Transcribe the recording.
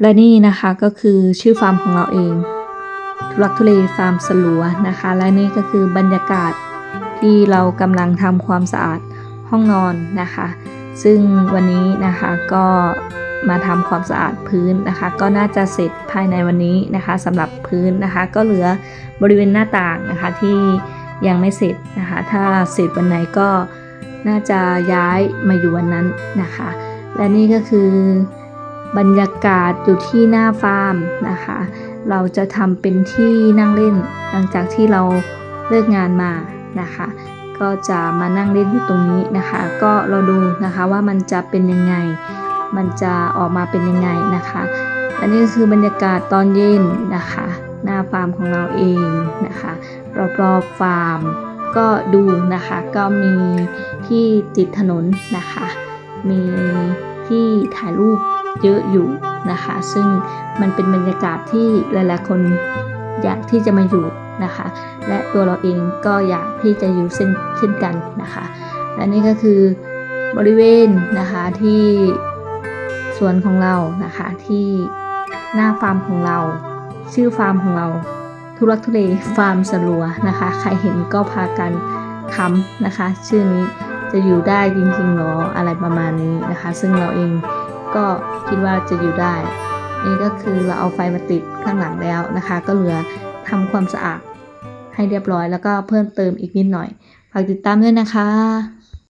และนี่นะคะก็คือชื่อฟาร์มของเราเองทุลักทุเลฟาร์มสลัวนะคะ และนี่ก็คือบรรยากาศที่เรากำลังทำความสะอาดห้องนอนนะคะ ซึ่งวันนี้นะคะก็มาทำความสะอาดพื้นนะคะ ก็น่าจะเสร็จภายในวันนี้นะคะสำหรับพื้นนะคะ ก็เหลือบริเวณหน้าต่างนะคะที่ยังไม่เสร็จนะคะ ถ้าเสร็จวันไหนก็น่าจะย้ายมาอยู่วันนั้นนะคะ และนี่ก็คือ บรรยากาศอยู่ที่หน้าฟาร์มนะคะ เราจะทำเป็นที่นั่งเล่น หลังจากที่เราเลิกงานมานะคะ ก็จะมานั่งเล่นอยู่ตรงนี้นะคะ ก็เราดูนะคะว่ามันจะเป็นยังไง มันจะออกมาเป็นยังไงนะคะ อันนี้ก็คือบรรยากาศตอนเย็นนะคะ หน้าฟาร์มของเราเองนะคะรอบๆฟาร์มก็ดูนะคะก็มีที่ติดถนนนะคะ มี ที่ถ่ายรูปเยอะอยู่นะคะ ซึ่งมันเป็นบรรยากาศที่หลายๆคนอยากที่จะมาอยู่นะคะ และตัวเราเองก็อยากที่จะอยู่เช่นเช่นกันนะคะ และนี่ก็คือบริเวณนะคะที่สวนของเรานะคะที่หน้าฟาร์มของเรา ชื่อฟาร์มของเรา ทุรักทุเลฟาร์มสลัวนะคะ ใครเห็นก็พากันคำนะคะ ชื่อนี้ จะอยู่ได้จริงๆหรออะไรประมาณนี้นะคะ ซึ่งเราเองก็คิดว่าจะอยู่ได้ นี่ก็คือเราเอาไฟมาติดข้างหลังแล้วนะคะ ก็เหลือทำความสะอาดให้เรียบร้อยแล้วก็เพิ่มเติมอีกนิดหน่อยฝากติดตามด้วยนะคะ